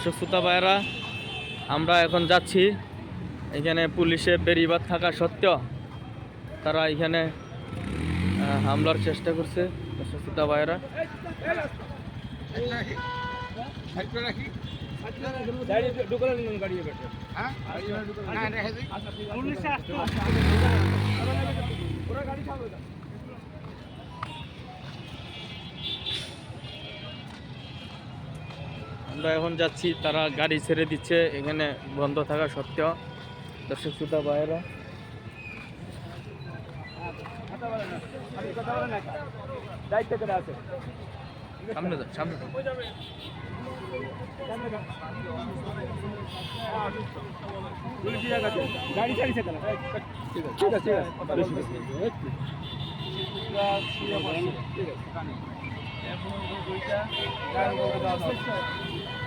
দর্শক শ্রোতা ভাইয়েরা, আমরা এখন যাচ্ছি। এখানে পুলিশে বেরিবাদ থাকা সত্ত্বেও তারা এখানে হামলার চেষ্টা করছে দর্শক শ্রোতা ভাইয়েরা আমরা এখন যাচ্ছি, তারা গাড়ি ছেড়ে দিচ্ছে, এখানে বন্ধ থাকা সত্ত্বেও। দর্শক শ্রোতা, ভাইয়েরা। সামনে সামনে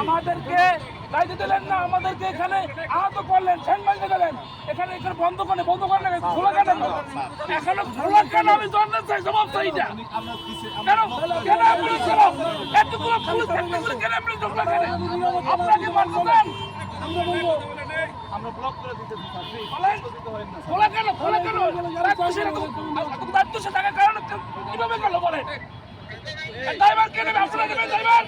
আমাদেরকে দায়িত্ব দিলেন না আমাদেরকে এখানে আহত করলেন সেনবাইতে দিলেন এখানে এখানে বন্ধ করে বন্ধ করে খোলা কেন? এখানে খোলা কেন? আমি জানতে চাই জবাব চাই এটা। কেন? কেন আপনি ছিল এতগুলো পুলিশ এতগুলো কেন আপনি ঢুকলেন কেন আপনাকে মানছেন? বলেন, খোলা কেন? খোলা কেন? দায়িত্ব সে দায়িত্ব সে থাকার কারণে কীভাবে গেল? বলেন। ড্রাইভার কে নেবে আপনারা নেবেন ড্রাইভার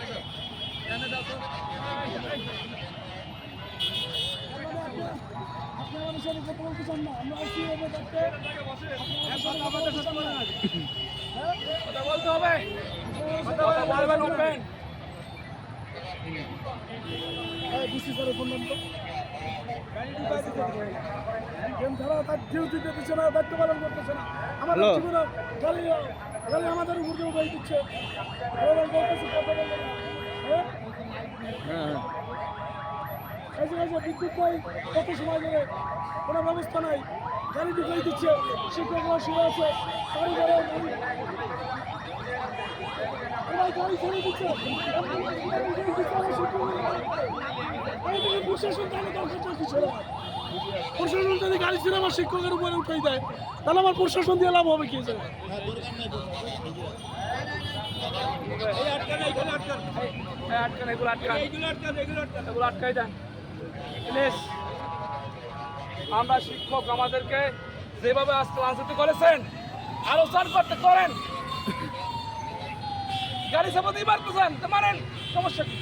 বলতে হবে বলবেন উঠবেন হ্যালো আমাদের উপর উঠাই দিচ্ছে এরকম বলতেছে কথা বলবে না। হ্যাঁ? হ্যাঁ হ্যাঁ। কাছে কাছে বিদ্যুৎ নাই কত সময় ধরে? কোনো ব্যবস্থা নাই। গাড়ি ঢুকাই দিচ্ছে। শিক্ষকরা শুয়ে আছে গাড়ি গাড়ি। ছেড়ে দিচ্ছে। প্রশাসন প্রশাসন যদি গাড়ি ছেড়ে আমার শিক্ষকের উপরে উঠাই দেয়, তাহলে আমার প্রশাসন দিয়ে লাভ হবে কি আটকান আটকান এগুলো আটকাই দেন আমরা শিক্ষক আমাদেরকে যেভাবে আজকে লাঞ্ছিত করেছেন, আলোচনা করতে করেন। গাড়ি চাপাতেই পারতেছেন তো মারেন, সমস্যা কি?